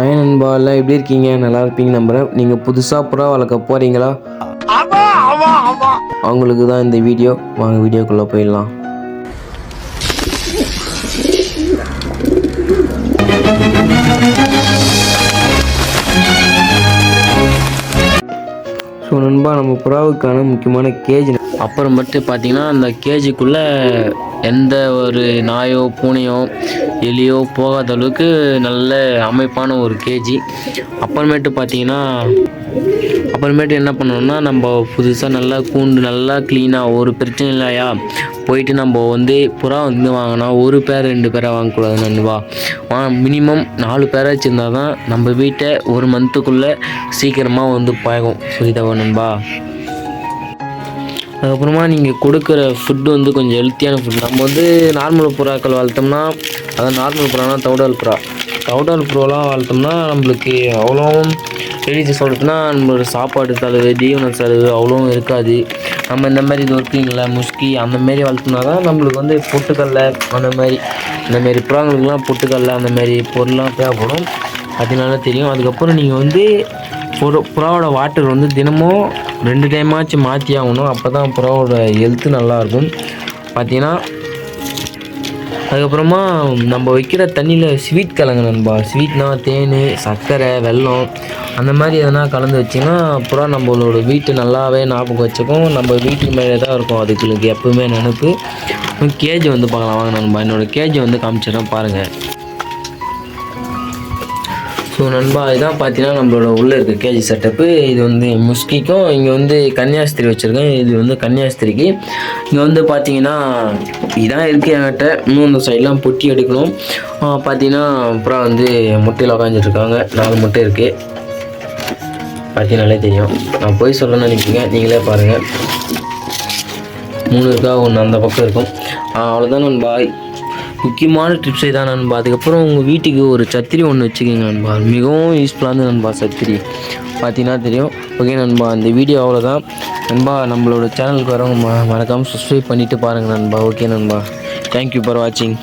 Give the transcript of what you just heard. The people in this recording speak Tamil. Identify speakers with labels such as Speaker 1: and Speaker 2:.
Speaker 1: ஐயா நண்பா எல்லாம் எப்படி இருக்கீங்க? நல்லா இருப்பீங்க நம்புகிறேன் நீங்கள் புதுசாக புறா வளர்க்க போகிறீங்களா அவங்களுக்கு தான் இந்த வீடியோ. வாங்க வீடியோக்குள்ளே போயிடலாம். ஸோ நண்பா நம்ம புறாவுக்கான முக்கியமான கேஜ் மட்டும் பார்த்தீங்கன்னா அந்த கேஜுக்குள்ளே எந்த ஒரு நாயோ பூனையோ எலியோ போகாத அளவுக்கு நல்ல அமைப்பான ஒரு கேஜி அப்புறமேட்டு பார்த்தீங்கன்னா அப்புறமேட்டு என்ன பண்ணணும்னா நம்ம புதுசாக நல்லா கூண்டு நல்லா க்ளீனாக ஒரு பிரச்சனை இல்லையா? போயிட்டு நம்ம வந்து புறா வந்து வாங்கினா ஒரு பேர் ரெண்டு பேராக வாங்கக்கூடாது நண்பா வா மினிமம் நாலு பேராக வச்சுருந்தா தான் நம்ம வீட்டை ஒரு மந்த்துக்குள்ளே சீக்கிரமாக வந்து பாயும் புரியுதா நண்பா? அதுக்கப்புறமா நீங்கள் கொடுக்குற ஃபுட்டு வந்து கொஞ்சம் ஹெல்த்தியான ஃபுட் நம்ம வந்து நார்மல் புறாக்கள் வளர்த்தோம்னா அதான் நார்மல் புறானா தவுடால் புறா. தவுடால் புறாலாம் வளர்த்தோம்னா நம்மளுக்கு அவ்வளோவும் எழுதி சொல்கிறதுனா நம்மளோட சாப்பாடு செலவு தீவன செலவு அவ்வளோவும் இருக்காது. நம்ம இந்த மாதிரி இது ஒர்க்கிங்கில் முஸ்கி அந்த மாரி வளர்த்தோம்னா தான் நம்மளுக்கு வந்து பொட்டுக்கல்ல அந்த மாதிரி இந்த மாதிரி புறாங்களுக்குலாம் பொட்டுக்கல்ல அந்த மாதிரி பொருள்லாம் தேவைப்படும். அதனால தெரியும். அதுக்கப்புறம் நீங்கள் வந்து புற புறாவோட வாட்டர் வந்து தினமும் ரெண்டு டைமாச்சும் மாற்றி ஆகணும். அப்போ தான் புறாவோட ஹெல்த்து நல்லாயிருக்கும் பார்த்தீங்கன்னா அதுக்கப்புறமா நம்ம வைக்கிற தண்ணியில் ஸ்வீட் கலங்க நண்பா. ஸ்வீட்னா தேன் சர்க்கரை வெல்லம் அந்த மாதிரி எதனா கலந்து வச்சிங்கன்னா புறா நம்மளோட வீட்டு நல்லாவே ஞாபகம் வச்சுக்கும். நம்ம வீட்டுக்கு மேலே தான் இருக்கும். அதுக்கு எப்பவுமே நினப்பு. கேஜ் வந்து பார்க்கலாம். வாங்க நண்பா. என்னோடய கேஜ் வந்து காமிச்சிடறேன். பாருங்கள் ஸோ நண்பா இதான் பார்த்தீங்கன்னா நம்மளோட உள்ளே இருக்க கேஜி செட்டப்பு இது வந்து முஸ்கிக்கும் இங்கே வந்து கன்னியாஸ்திரி வச்சுருக்கேன். இது வந்து கன்னியாஸ்திரிக்கு. இங்கே வந்து பார்த்தீங்கன்னா இதான் இருக்குது என்கிட்ட. இன்னும் இந்த சைட்லாம் பொட்டி எடுக்கணும். பார்த்தீங்கன்னா அப்புறம் வந்து முட்டையில் உக்காந்துட்ருக்காங்க. நாலு முட்டை இருக்குது பார்த்தீங்கனாலே தெரியும். நான் போய் சொல்லணும்னு நினைக்கிறீங்க. நீங்களே பாருங்கள் மூணு இருக்கா? ஒன்று அந்த பக்கம் இருக்கும். அவ்வளோதான் நண்பா. முக்கியமான டிப்ஸை தான் நண்பா. அதுக்கப்புறம் உங்கள் வீட்டுக்கு ஒரு சத்திரி ஒன்று வச்சுக்கோங்க நண்பா. மிகவும் யூஸ்ஃபுல்லானது நண்பா சத்திரி. பார்த்தீங்கன்னா தெரியும். ஓகே நண்பா இந்த வீடியோ அவ்வளோதான் நண்பா நம்மளோட சேனலுக்கு வரவங்க ம மறக்காமல் சப்ஸ்கிரைப் பண்ணிவிட்டு பாருங்கள் நண்பா. ஓகே நண்பா. தேங்க்யூ ஃபார் வாட்சிங்